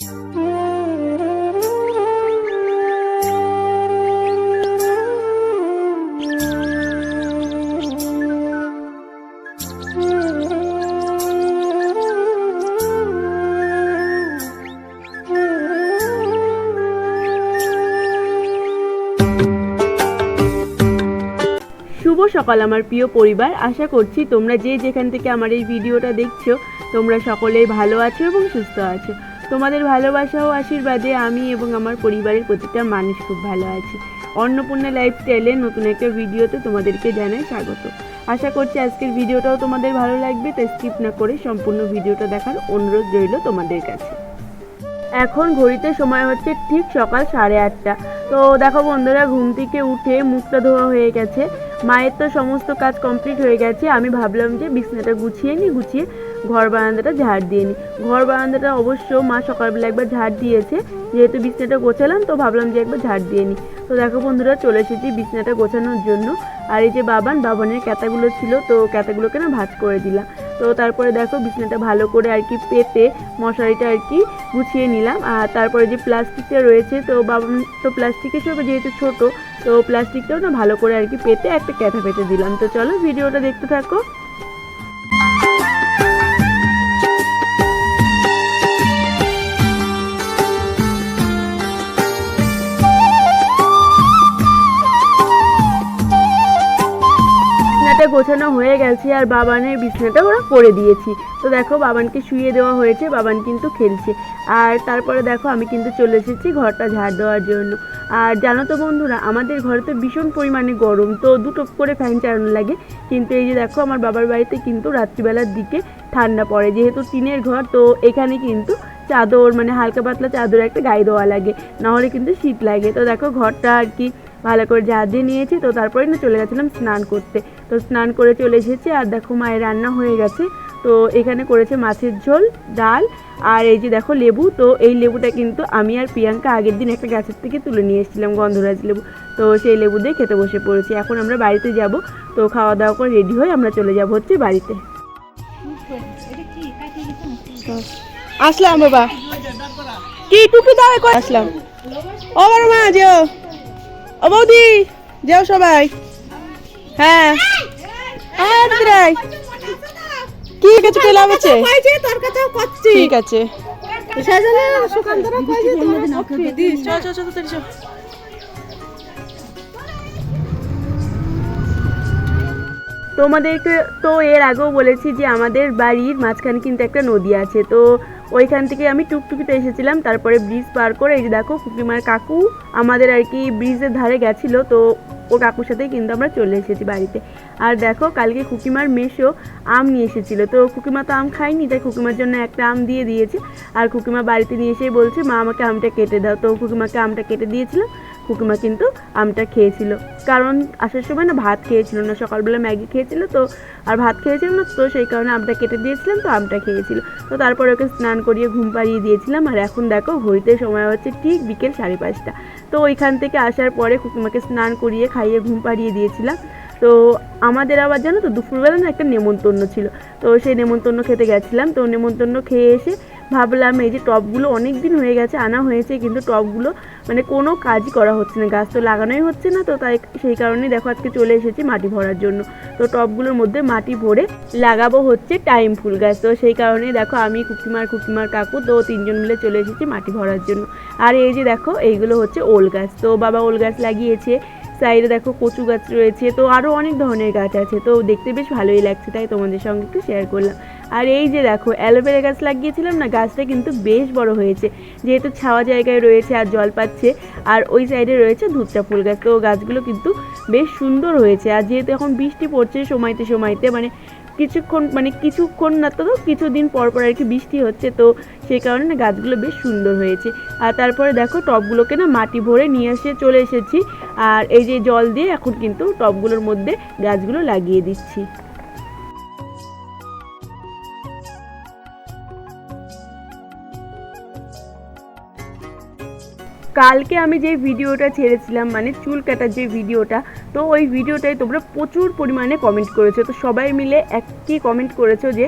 শুভ সকাল আমার প্রিয় পরিবার। আশা করছি তোমরা যে যেখান থেকে আমার এই ভিডিওটা দেখছ, তোমরা সকলেই ভালো আছো এবং সুস্থ আছো। তোমাদের ভালোবাসা ও আশীর্বাদে আমি এবং আমার পরিবারের প্রতিটা মানুষ খুব ভালো আছি। অন্নপূর্ণা লাইফস্টাইলের নতুন একটা ভিডিওতে তোমাদেরকে জানাই স্বাগত। আশা করছি আজকের ভিডিওটাও তোমাদের ভালো লাগবে, তাই স্কিপ না করে সম্পূর্ণ ভিডিওটা দেখার অনুরোধ রইল তোমাদের কাছে। এখন ঘড়িতে সময় হচ্ছে ঠিক সকাল সাড়ে আটটা। তো দেখো বন্ধুরা, ঘুম থেকে উঠে মুখটা ধোয়া হয়ে গেছে। মায়ের তো সমস্ত কাজ কমপ্লিট হয়ে গেছে। আমি ভাবলাম যে বিছনাটা গুছিয়ে নিই গুছিয়ে ঘর বারান্দাটা ঝাড় দিয়ে নিই ঘর বারান্দাটা অবশ্য মা সকালবেলা একবার ঝাড় দিয়েছে। যেহেতু বিছনাটা গোছালাম, তো ভাবলাম যে একবার ঝাড় দিয়ে নিই তো দেখো বন্ধুরা, চলে এসেছি বিছনাটা গোছানোর জন্য। আর এই যে বাবান, বাবানের ক্যাতাগুলো ছিল, তো ক্যাতাগুলোকে না ভাঁজ করে দিলাম। তো তারপরে দেখো বিছনাটা ভালো করে আর কি পেতে মশারিটা আর কি গুছিয়ে নিলাম। আর তারপরে যে প্লাস্টিকটা রয়েছে, তো বাবান, তো প্লাস্টিকের সঙ্গে যেহেতু ছোট, তো প্লাস্টিকটাও না ভালো করে আর কি পেতে একটা ক্যাথা পেতে দিলাম। তো চলো ভিডিওটা দেখতে থাকো। গোছানো হয়ে গেছে আর বাবানের বিছনাটা ওরা করে দিয়েছি। তো দেখো বাবানকে শুয়ে দেওয়া হয়েছে, বাবান কিন্তু খেলছে। আর তারপরে দেখো আমি কিন্তু চলে এসেছি ঘরটা ঝাড় দেওয়ার জন্য। আর জানো তো বন্ধুরা, আমাদের ঘরে তো ভীষণ পরিমাণে গরম, তো দুটো করে ফ্যান চালানো লাগে। কিন্তু এই যে দেখো আমার বাবার বাড়িতে কিন্তু রাত্রিবেলার দিকে ঠান্ডা পড়ে। যেহেতু টিনের ঘর, তো এখানে কিন্তু চাদর মানে হালকা পাতলা চাদর একটা গায়ে দেওয়া লাগে। নাহলে কিন্তু শীত লাগে। তো দেখো ঘরটা আর কি ভালো করে ঝাড় দিয়ে নিয়েছি তো তারপরে না চলে গেছিলাম স্নান করতে। তো স্নান করে চলে এসেছি আর দেখো মায়ের রান্না হয়ে গেছে। তো এখানে করেছে মাছের ঝোল ডাল আর এই যে দেখো লেবু তো এই লেবুটা কিন্তু আমি আর প্রিয়াঙ্কা আগের দিন একটা গাছের থেকে তুলে নিয়ে এসেছিলাম গন্ধরাজ লেবু। তো সেই লেবু দিয়ে খেতে বসে পড়েছি। এখন আমরা বাড়িতে যাব তো খাওয়া দাওয়া করে রেডি হয়ে আমরা চলে যাব হচ্ছে বাড়িতে। আসলাম বাবা। কি টুপি দাও আসলাম। ও বড় মা যেও। ও বৌদি, যেও সবাই। হ্যাঁ। হ্যাঁ দিদিরাই। কি কিছু পেলাম আছে ঠিক আছে। তোমাদেরকে তো এর আগেও বলেছি যে আমাদের বাড়ির মাঝখানে কিন্তু একটা নদী আছে, তো ওইখান থেকে আমি টুকটুকিতে এসেছিলাম, তারপরে ব্রিজ পার করে এই যে দেখো কুকিমার কাকু আমাদের আর কি ব্রিজের ধারে গেছিল, তো ও কাকুর সাথেই কিন্তু আমরা চলে এসেছি বাড়িতে। আর দেখো কালকে কুকিমার মেশো আম নিয়ে এসেছিল, তো কুকিমা তো আম খায়নি, তাই কুকিমার জন্য একটা আম দিয়ে দিয়েছে। আর কুকিমা বাড়িতে নিয়ে এসেই বলছে, মা, আমাকে আমটা কেটে দাও। তো কুকিমাকে আমটা কেটে দিয়েছিলাম কুকিমা কিন্তু আমটা খেয়েছিল। কারণ আসার সময় না ভাত খেয়েছিল না, সকালবেলা ম্যাগি খেয়েছিল তো, আর ভাত খেয়েছিল না তো সেই কারণে আমটা কেটে দিয়েছিলাম তো আমটা খেয়েছিল। তো তারপরে ওকে স্নান করিয়ে ঘুম পাড়িয়ে দিয়েছিলাম, আর এখন দেখো ঘড়িতে সময় হচ্ছে ঠিক বিকেল সাড়ে পাঁচটা। তো ওইখান থেকে আসার পরে কুকিমাকে স্নান করিয়ে খাইয়ে ঘুম পাড়িয়ে দিয়েছিলাম। তো আমাদের আবার জানো তো, দুপুরবেলা না একটা নেমন্তন্ন ছিল। তো সেই নেমন্তন্ন খেতে গেছিলাম। তো নেমন্তন্ন খেয়ে এসে ভাবলাম এই যে টবগুলো অনেক দিন হয়ে গেছে, আনা হয়েছে, কিন্তু টবগুলো মানে কোনো কাজই করা হচ্ছে না। গাছ তো লাগানোই হচ্ছে না, তো তাই সেই কারণে দেখো আজকে চলে এসেছি মাটি ভরার জন্য। তো টবগুলোর মধ্যে মাটি ভরে লাগাবো হচ্ছে টাইম ফুল গাছ। তো সেই কারণে দেখো আমি কুকিমার কুকিমার কাকু, তো তিনজন মিলে চলে এসেছি মাটি ভরার জন্য। আর এই যে দেখো, এইগুলো হচ্ছে ওল গাছ। তো বাবা ওল গাছ লাগিয়েছে, সাইডে দেখো কচু গাছ রয়েছে, তো আরও অনেক ধরনের গাছ আছে, তো দেখতে বেশ ভালোই লাগছে, তাই তোমাদের সঙ্গে একটু শেয়ার করলাম। আর এই যে দেখো, অ্যালোভেরা গাছ লাগিয়েছিলাম না, গাছটা কিন্তু বেশ বড় হয়েছে। যেহেতু ছাওয়া জায়গায় রয়েছে আর জল পাচ্ছে, আর ওই সাইডে রয়েছে ধুতরা ফুল গাছ। তো গাছগুলো কিন্তু বেশ সুন্দর হয়েছে। আর যেহেতু এখন বৃষ্টি পড়ছে সময়তে সময়তে মানে কিছুক্ষণ মানে কিছুক্ষণ না তো কিছুদিন পর পর আর কি বৃষ্টি হচ্ছে, তো সেই কারণে না গাছগুলো বেশ সুন্দর হয়েছে। আর তারপরে দেখো টবগুলোকে না মাটি ভরে নিয়ে এসে চলে এসেছি। আর এই যে জল দিয়ে এখন কিন্তু টবগুলোর মধ্যে গাছগুলো লাগিয়ে দিচ্ছি। কালকে আমি যে ভিডিওটা ছেড়েছিলাম মানে চুল কাটার যে ভিডিওটা, তো ওই ভিডিওটায় তোমরা প্রচুর পরিমাণে কমেন্ট করেছ। তো সবাই মিলে একই কমেন্ট করেছ যে,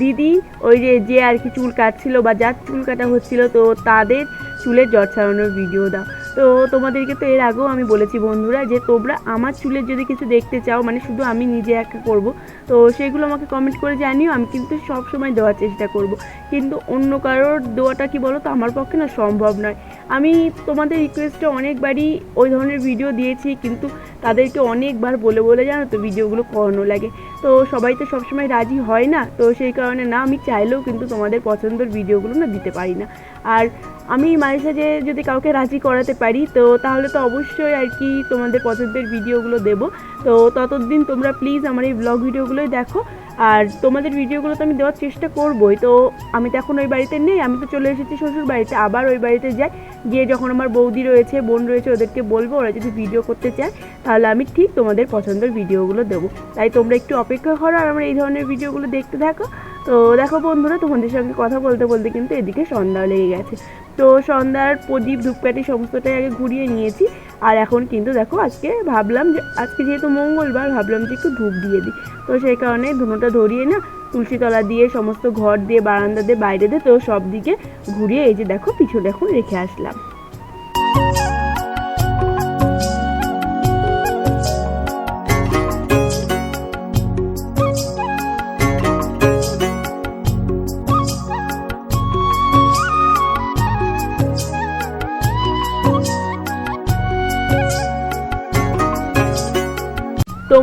দিদি ওই যে যে আর কি চুল কাটছিল বা যার চুল কাটা হচ্ছিল, তো তাদের চুলের জট ছাড়ানোর ভিডিও দাও। তো তোমাদেরকে তো এর আগেও আমি বলেছি বন্ধুরা যে তোমরা আমার চুলের যদি কিছু দেখতে চাও মানে শুধু আমি নিজে একা করব, তো সেগুলো আমাকে কমেন্ট করে জানিও, আমি কিন্তু সব সময় দেওয়ার চেষ্টা করব। কিন্তু অন্য কারোর দেওয়াটা কি বলো তো, আমার পক্ষে না সম্ভব নয়। আমি তোমাদের রিকোয়েস্টে অনেকবারই ওই ধরনের ভিডিও দিয়েছি, কিন্তু তাদেরকে অনেকবার বলে বলে জানো তো ভিডিওগুলো করানো লাগে। তো সবাই তো সবসময় রাজি হয় না, তো সেই কারণে না, আমি চাইলেও কিন্তু তোমাদের পছন্দের ভিডিওগুলো না দিতে পারি না। আর আমি মাঝে সাঝে যদি কাউকে রাজি করাতে পারি, তো তাহলে তো অবশ্যই আর কি তোমাদের পছন্দের ভিডিওগুলো দেবো। তো ততদিন তোমরা প্লিজ আমার এই ব্লগ ভিডিওগুলোই দেখো। আর তোমাদের ভিডিওগুলো তো আমি দেওয়ার চেষ্টা করবোই। তো আমি তো এখন ওই বাড়িতে নেই, আমি তো চলে এসেছি শ্বশুর বাড়িতে। আবার ওই বাড়িতে যাই। গিয়ে যখন আমার বৌদি রয়েছে, বোন রয়েছে, ওদেরকে বলব, ওরা যদি ভিডিও করতে চায়, তাহলে আমি ঠিক তোমাদের পছন্দের ভিডিওগুলো দেবো। তাই তোমরা একটু অপেক্ষা করো আর আমার এই ধরনের ভিডিওগুলো দেখতে থাকো। তো দেখো বন্ধুরা, তোমাদের সঙ্গে কথা বলতে বলতে কিন্তু এদিকে সন্ধ্যা লেগে গেছে। তো সন্ধ্যার প্রদীপ, ধূপকাঠি সমস্তটাই আগে ঘুরিয়ে নিয়েছি। আর এখন কিন্তু দেখো, আজকে ভাবলাম যে, আজকে যেহেতু মঙ্গলবার, ভাবলাম যে একটু ধূপ দিয়ে দিই। তো সেই কারণে ধুনোটা ধরিয়ে না তুলসীতলা দিয়ে, সমস্ত ঘর দিয়ে, বারান্দা দিয়ে, বাইরে দিয়ে, তো সব দিকে ঘুরিয়ে এই যে দেখো, পিছনে এখন রেখে আসলাম।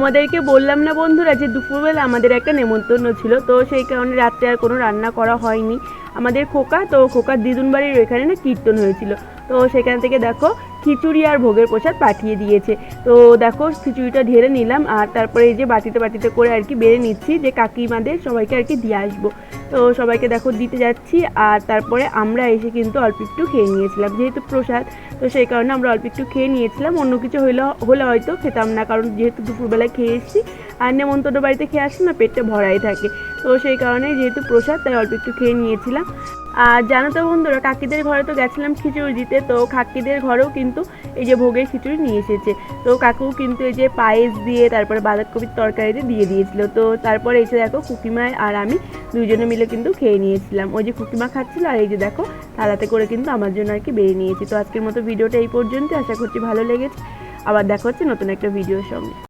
তোমাদেরকে বললাম না বন্ধুরা যে দুপুরবেলা আমাদের একটা নেমন্তন্ন ছিল, তো সেই কারণে রাত্রে আর কোনো রান্না করা হয়নি। আমাদের খোকা, তো খোকার দিদুন বাড়ির ওইখানে না কীর্তন হয়েছিল। তো সেখান থেকে দেখো খিচুড়ি আর ভোগের প্রসাদ পাঠিয়ে দিয়েছে। তো দেখো খিচুড়িটা ঢেলে নিলাম আর তারপরে এই যে বাটিতে বাটিতে করে আর কি বেড়ে নিচ্ছি যে কাকিমাদের সবাইকে আর কি দিয়ে আসব। তো সবাইকে দেখো দিতে যাচ্ছি আর তারপরে আমরা এসে কিন্তু অল্প একটু খেয়ে নিয়েছিলাম যেহেতু প্রসাদ। তো সেই কারণে আমরা অল্প একটু খেয়ে নিয়েছিলাম, অন্য কিছু হইলে, হলে হয়তো খেতাম না কারণ যেহেতু দুপুরবেলায় খেয়ে এসেছি। আর নেমন্তন্ন বাড়িতে খেয়ে আসলে না পেটটা ভরাই থাকে। তো সেই কারণে যেহেতু প্রসাদ, তাই অল্প একটু খেয়ে নিয়েছিলাম। আর জানো তো বন্ধুরা, কাকিদের ঘরে তো গেছিলাম খিচুড়ি দিতে, তো কাকিদের ঘরেও কিন্তু এই যে ভোগের খিচুড়ি নিয়ে এসেছে। তো কাকু কিন্তু এই যে পায়েস দিয়ে, তারপরে বাঁধাকপির তরকারি দিয়ে দিয়ে দিয়েছিল। তো তারপরে এসে দেখো কুকিমায় আর আমি দুজনে মিলে কিন্তু খেয়ে নিয়েছিলাম। ওই যে কুকিমা খাচ্ছিল, আর এই যে দেখো থালাতে করে কিন্তু আমার জন্য আর কি বেরিয়ে নিয়েছি। তো আজকের মতো ভিডিওটা এই পর্যন্ত আশা করছি ভালো লেগেছে। আবার দেখা হচ্ছে নতুন একটা ভিডিওর সঙ্গে।